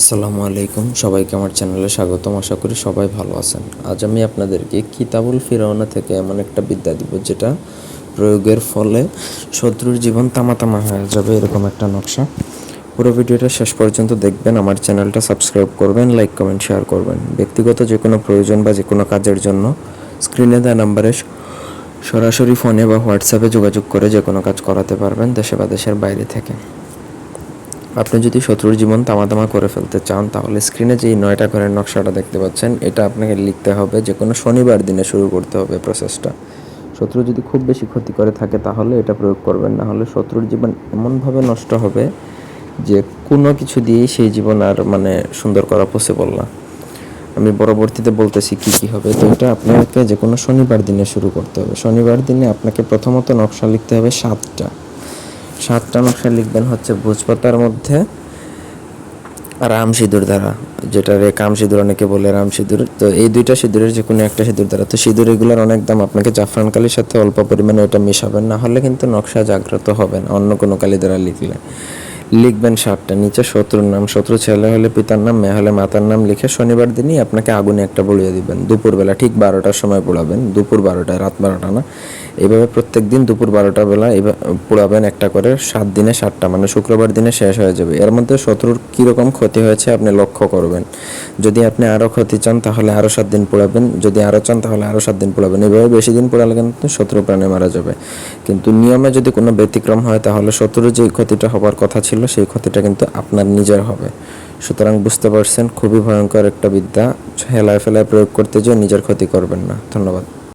আসসালামু আলাইকুম। সবাইকে আমার চ্যানেলে স্বাগতম। আশা করি সবাই ভালো আছেন। আজ আমি আপনাদেরকে কিতাবুল ফিরাওনা থেকে এমন একটা বিদ্যা দিব, যেটা প্রয়োগের ফলে শত্রুর জীবন তামা তামা হয়ে যাবে, এরকম একটা নকশা। পুরো ভিডিওটা শেষ পর্যন্ত দেখবেন, আমার চ্যানেলটা সাবস্ক্রাইব করবেন, লাইক, কমেন্ট, শেয়ার করবেন। ব্যক্তিগত যে কোনো প্রয়োজন বা যে কোনো কাজের জন্য স্ক্রিনে দেওয়া নাম্বারে সরাসরি ফোনে বা হোয়াটসঅ্যাপে যোগাযোগ করে যে কোনো কাজ করাতে পারবেন দেশে বা দেশের বাইরে থেকে। আপনি যদি শত্রুর জীবন তামাতামা করে ফেলতে চান, তাহলে স্ক্রিনে যে নয়টা ঘরের নকশাটা দেখতে পাচ্ছেন, এটা আপনাকে লিখতে হবে যে কোনো শনিবার দিনে শুরু করতে হবে প্রসেসটা শত্রু যদি খুব বেশি ক্ষতি করে থাকে, তাহলে এটা প্রয়োগ করবেন, না হলে শত্রুর জীবন এমনভাবে নষ্ট হবে যে কোনো কিছু দিয়েই সেই জীবন আর মানে সুন্দর করা পসিবল না। আমি পরবর্তীতে বলতেছি কী কী হবে, তো এটা আপনাকে যে কোনো শনিবার দিনে শুরু করতে হবে। শনিবার দিনে আপনাকে প্রথমত নকশা লিখতে হবে সাতটা। সাতটা নকশা লিখবেন হচ্ছে ভোজপাতার মধ্যে রাম সিঁদুর দ্বারা, যেটা কাম সিঁদুর অনেকে বলে রাম সিঁদুর তো এই দুইটা সিঁদুরের যে কোনো একটা সিঁদুর দ্বারা। তো সিঁদুর এগুলোর অনেক দাম, আপনাকে জাফরান কালির সাথে অল্প পরিমাণে ওটা মিশাবেন, না হলে কিন্তু নকশা জাগ্রত হবে না, অন্য কোনো কালি দ্বারা লিখলে। লিখবেন সাতটা, নিচে শত্রুর নাম, শত্রু ছেলে হলে পিতার নাম, মেয়ে হলে মাতার নাম লিখে শনিবার দিনই আপনাকে আগুনে একটা বলিয়ে দিবেন। দুপুরবেলা ঠিক বারোটার সময় পোড়াবেন, দুপুর বারোটায়, রাত বারোটা না। এইভাবে প্রত্যেক দিন দুপুর বারোটা বেলা এভাবে পোড়াবেন একটা করে, সাত দিনে সাতটা মানে শুক্রবার দিনে শেষ হয়ে যাবে। এর মধ্যে শত্রুর কীরকম ক্ষতি হয়েছে আপনি লক্ষ্য করবেন। যদি আপনি আরও ক্ষতি চান, তাহলে আরও সাত দিন পোড়াবেন যদি আরও চান, তাহলে আরও সাত দিন পোড়াবেন এভাবে বেশি দিন পোড়ালে কিন্তু শত্রু প্রাণে মারা যাবে। কিন্তু নিয়মে যদি কোনো ব্যতিক্রম হয়, তাহলে শত্রুর যে ক্ষতিটা হবার কথা ছিল, সেই ক্ষতিটা কিন্তু আপনার নিজের হবে। সুতরাং বুঝতে পারছেন, খুবই ভয়ঙ্কর একটা বিদ্যা। হেলায় ফেলায় প্রয়োগ করতে যেয়ে নিজের ক্ষতি করবেন না। ধন্যবাদ।